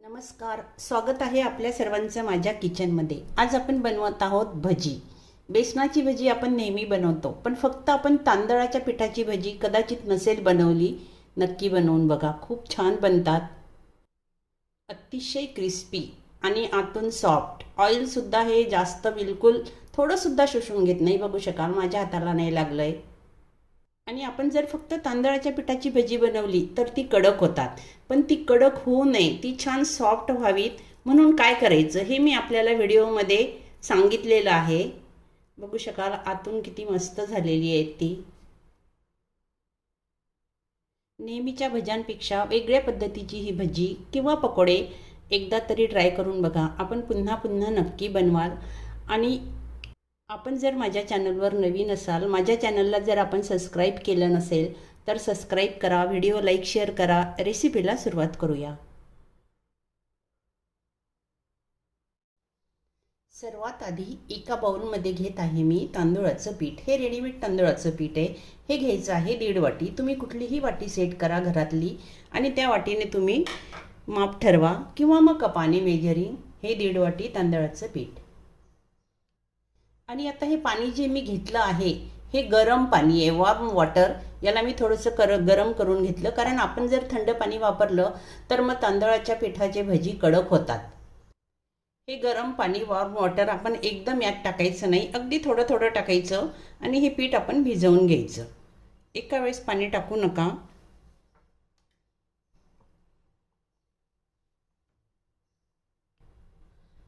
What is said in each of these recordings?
नमस्कार. स्वागत आहे आपल्या सर्वांचं माझ्या किचनमध्ये. आज आपण बनवत आहोत भजी. बेसनाची भजी आपण नेहमी बनवतो पण फक्त आपण तांदळाच्या पिठाची भजी कदाचित नसेल बनवली नक्की बनवून बघा. खूप छान बनतात. अतिशय क्रिस्पी आणि आतून सॉफ्ट. ऑइलसुद्धा हे जास्त बिलकुल थोडंसुद्धा शोषून घेत नाही बघू शकाल. माझ्या हाताला नाही लागलं आहे आणि आपण जर फक्त तांदळाच्या पिठाची भजी बनवली तर ती कडक होतात. पण ती कडक होऊ नये ती छान सॉफ्ट व्हावीत. म्हणून काय करायचं हे मी आपल्याला व्हिडिओमध्ये सांगितलेलं आहे. बघू शकाल आतून किती मस्त झालेली आहे ती. नेहमीच्या भज्यांपेक्षा वेगळ्या पद्धतीची ही भजी किंवा पकोडे एकदा तरी ट्राय करून बघा. आपण पुन्हा पुन्हा नक्की बनवाल. आणि आपण जर माझ्या चॅनलवर नवीन असाल माझ्या चॅनलला जर आपण सबस्क्राईब केलं नसेल तर सबस्क्राईब करा व्हिडिओ लाईक शेअर करा रेसिपीला सुरुवात करूया. सर्वात आधी एका बाऊलमध्ये घेत आहे मी तांदूळाचं पीठ. हे रेडीमेड तांदूळाचं पीठ आहे. हे घ्यायचं आहे दीड वाटी. तुम्ही कुठलीही वाटी सेट करा घरातली आणि त्या वाटीने तुम्ही माप ठरवा किंवा मग कपाने मेजरिंग हे दीड वाटी तांदळाचं पीठ. आणि आता हे पाणी जे मी घेतलं आहे हे गरम पाणी आहे वॉर्म वॉटर याला मी थोडंसं कर गरम करून घेतलं. कारण आपण जर थंड पाणी वापरलं तर मग तांदळाच्या पिठाचे भजी कडक होतात. हे गरम पाणी वॉर्म वॉटर आपण एकदम यात टाकायचं नाही. अगदी थोडं थोडं टाकायचं आणि हे पीठ आपण भिजवून घ्यायचं. एका वेळेस पाणी टाकू नका.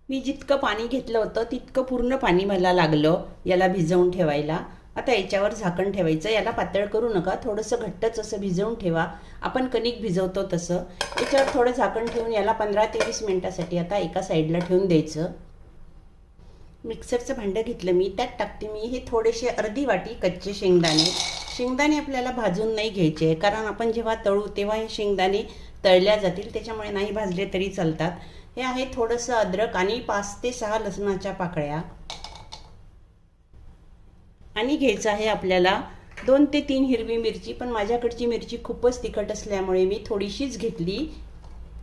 मी जितकं पाणी घेतलं होतं तितकं पूर्ण पाणी मला लागलं याला भिजवून ठेवायला. आता याच्यावर झाकण ठेवायचं याला पातळ करू नका थोडंसं घट्टच असं भिजवून ठेवा. आपण कणिक भिजवतो तसं. याच्यावर थोडं झाकण ठेवून याला पंधरा ते वीस मिनटासाठी आता एका साईडला ठेवून द्यायचं. मिक्सरचं भांडं घेतलं मी त्यात टाकते मी हे थोडेसे अर्धी वाटी कच्चे शेंगदाणे. शेंगदाणे आपल्याला भाजून नाही घ्यायचे आहे कारण आपण जेव्हा तळू तेव्हा हे शेंगदाणे तळल्या जातील त्याच्यामुळे नाही भाजले तरी चालतात. हे आहे थोडंसं अद्रक आणि पाच ते सहा लसणाच्या पाकळ्या. आणि घ्यायचं आहे आपल्याला दोन ते तीन हिरवी मिरची पण माझ्याकडची मिरची खूपच तिखट असल्यामुळे मी थोडीशीच घेतली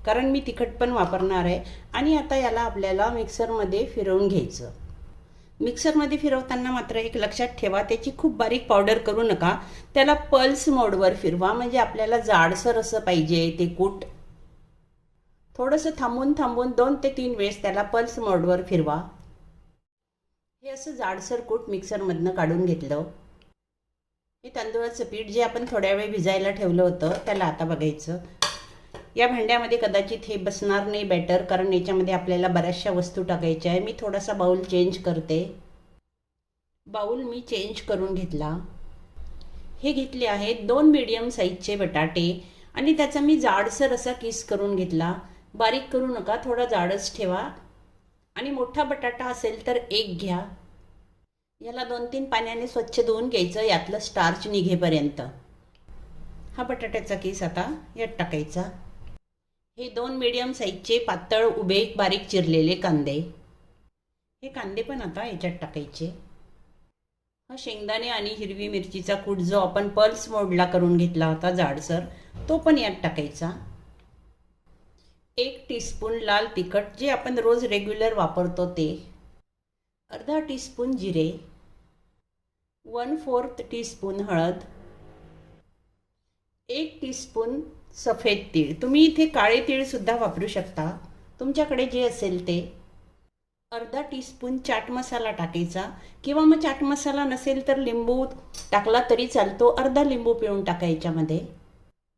कारण मी तिखट पण वापरणार आहे. आणि आता याला आपल्याला मिक्सरमध्ये फिरवून घ्यायचं. मिक्सरमध्ये फिरवताना मात्र एक लक्षात ठेवा त्याची खूप बारीक पावडर करू नका. त्याला पल्स मोडवर फिरवा म्हणजे आपल्याला जाडसर असं पाहिजे ते कूट. थोडंसं थांबून थांबून दोन ते तीन वेळेस त्याला पल्स मोडवर फिरवा. हे असं जाडसर कूट मिक्सरमधनं काढून घेतलं. हे तांदूळाचं पीठ जे आपण थोड्या वेळ भिजायला ठेवलं होतं त्याला आता बघायचं. या भांड्यामध्ये कदाचित हे बसणार नाही बॅटर कारण याच्यामध्ये आपल्याला बऱ्याचशा वस्तू टाकायच्या आहे मी थोडासा बाऊल चेंज करते. बाऊल मी चेंज करून घेतला. हे घेतले आहेत दोन मीडियम साईजचे बटाटे आणि त्याचा मी जाडसर असा किस करून घेतला. बारीक करू नका थोडा जाडच ठेवा. आणि मोठा बटाटा असेल तर एक घ्या. याला दोन तीन पाण्याने स्वच्छ धुवून घ्यायचं यातलं स्टार्च निघेपर्यंत. हा बटाट्याचा केस आता यात टाकायचा. हे दोन मीडियम साईजचे पातळ उभे बारीक चिरलेले कांदे. हे कांदे पण आता याच्यात टाकायचे. हा शेंगदाणे आणि हिरवी मिरचीचा कूट जो आपण पल्स मोडला करून घेतला होता जाडसर तो पण यात टाकायचा. एक टीस्पून लाल तिखट जे आपण रोज रेग्युलर वापरतो ते. अर्धा टीस्पून जिरे. वन फोर्थ टीस्पून हळद. एक टीस्पून सफेद तीळ. तुम्ही इथे काळे तीळसुद्धा वापरू शकता. तुमच्याकडे जे असेल ते. अर्धा टीस्पून चाट मसाला टाकायचा. किंवा मग चाट मसाला नसेल तर लिंबू टाकला तरी चालतो. अर्धा लिंबू पिळून टाकायच्यामध्ये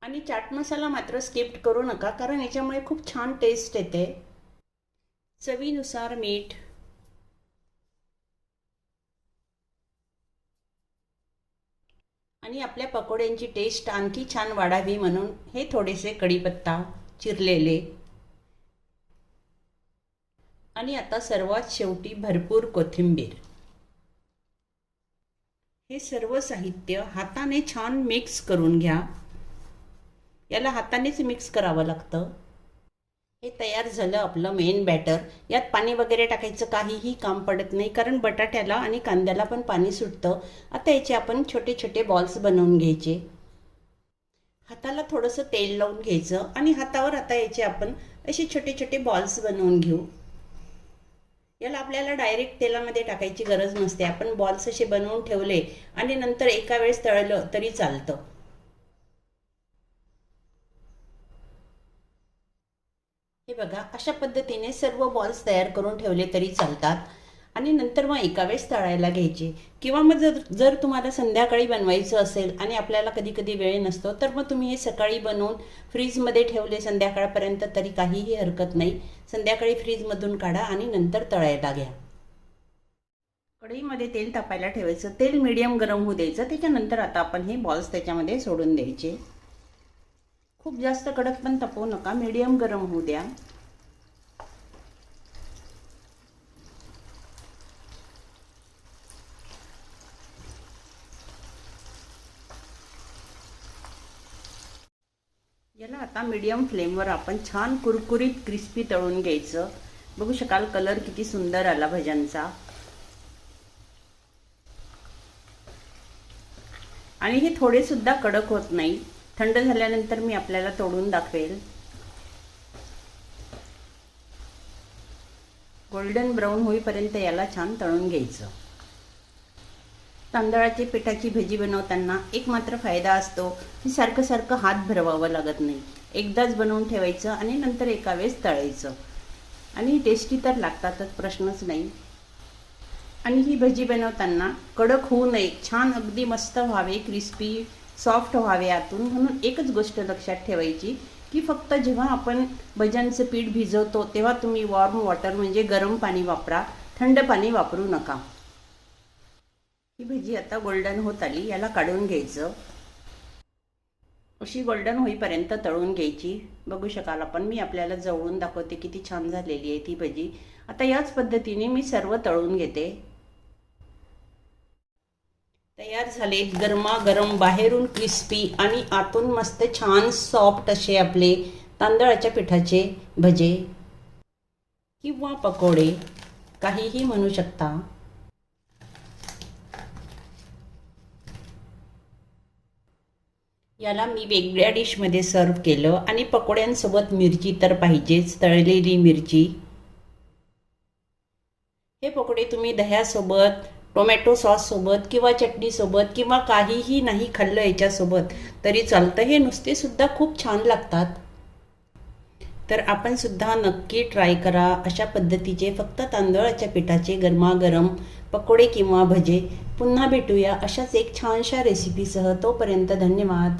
आणि चाट मसाला मात्र स्किप्ट करू नका कारण याच्यामुळे खूप छान टेस्ट येते. चवीनुसार मीठ. आणि आपल्या पकोड्यांची टेस्ट आणखी छान वाढावी म्हणून हे थोडेसे कढीपत्ता चिरलेले. आणि आता सर्वात शेवटी भरपूर कोथिंबीर. हे सर्व साहित्य हाताने छान मिक्स करून घ्या. याला हातानेच मिक्स करावं लागतं. हे तयार झालं आपलं मेन बॅटर यात पाणी वगैरे टाकायचं काहीही काम पडत नाही कारण बटाट्याला आणि कांद्याला पण पाणी सुटतं. आता याचे आपण छोटे छोटे बॉल्स बनवून घ्यायचे. हाताला थोडंसं तेल लावून घ्यायचं आणि हातावर आता याचे आपण असे छोटे छोटे बॉल्स बनवून घेऊ. याला आपल्याला डायरेक्ट तेलामध्ये टाकायची गरज नसते. आपण बॉल्स असे बनवून ठेवले आणि नंतर एका वेळेस तळलं तरी चालतं. हे बघा अशा पद्धतीने सर्व बॉल्स तयार करून ठेवले तरी चालतात. आणि नंतर मग एका वेळेस तळायला घ्यायचे. किंवा मग जर जर तुम्हाला संध्याकाळी बनवायचं असेल आणि आपल्याला कधी कधी वेळ नसतो तर मग तुम्ही हे सकाळी बनवून फ्रीजमध्ये ठेवले संध्याकाळपर्यंत तरी काहीही हरकत नाही. संध्याकाळी फ्रीजमधून काढा आणि नंतर तळायला घ्या. कढईमध्ये तेल तापायला ठेवायचं. तेल मिडियम गरम होऊ द्यायचं. त्याच्यानंतर आता आपण हे बॉल्स त्याच्यामध्ये सोडून द्यायचे. खूप जास्त कडक पण तपवू नका. मीडियम गरम होऊ द्या. याला आता मीडियम फ्लेमवर आपण छान कुरकुरीत क्रिस्पी तळून घ्यायचं. बघू शकाल कलर किती सुंदर आला भज्यांचा. आणि हे थोडे सुद्धा कडक होत नाही. थंड झाल्यानंतर मी आपल्याला तोडून दाखवेल. गोल्डन ब्राऊन होईपर्यंत याला छान तळून घ्यायचं. तांदळाची पिठाची भजी बनवताना एक मात्र फायदा असतो की सारखं सारखं हात भरवावं लागत नाही. एकदाच बनवून ठेवायचं आणि नंतर एका वेळेस तळायचं. आणि टेस्टी तर लागतातच प्रश्नच नाही. आणि ही भजी बनवताना कडक होऊ नये छान अगदी मस्त व्हावे क्रिस्पी सॉफ्ट व्हावे आतून म्हणून एकच गोष्ट लक्षात ठेवायची की फक्त जेव्हा आपण भज्यांचं पीठ भिजवतो तेव्हा तुम्ही वॉर्म वॉटर म्हणजे गरम पाणी वापरा थंड पाणी वापरू नका. ही भजी आता गोल्डन होत आली याला काढून घ्यायचं. अशी गोल्डन होईपर्यंत तळून घ्यायची. बघू शकाल आपण मी आपल्याला जवळून दाखवते किती छान झालेली आहे ती भजी. आता याच पद्धतीने मी सर्व तळून घेते. तयार झाले गरमागरम बाहेरून क्रिस्पी आणि आतून मस्त छान सॉफ्ट असे आपले तांदळाच्या पिठाचे भजे किंवा पकोडे काहीही म्हणू शकता. याला मी वेगळ्या डिशमध्ये सर्व केलं आणि पकोड्यांसोबत मिरची तर पाहिजेच तळलेली मिरची. हे पकोडे तुम्ही दह्यासोबत टोमॅटो सॉससोबत किंवा चटणीसोबत किंवा काहीही नाही खाल्लं याच्यासोबत तरी चालतं. हे नुसतेसुद्धा खूप छान लागतात. तर आपण सुद्धा नक्की ट्राय करा. अशा पद्धतीचे फक्त तांदळाच्या पिठाचे गरमागरम पकोडे किंवा भजे पुन्हा भेटूया अशाच एक छानशा रेसिपीसह. तोपर्यंत धन्यवाद.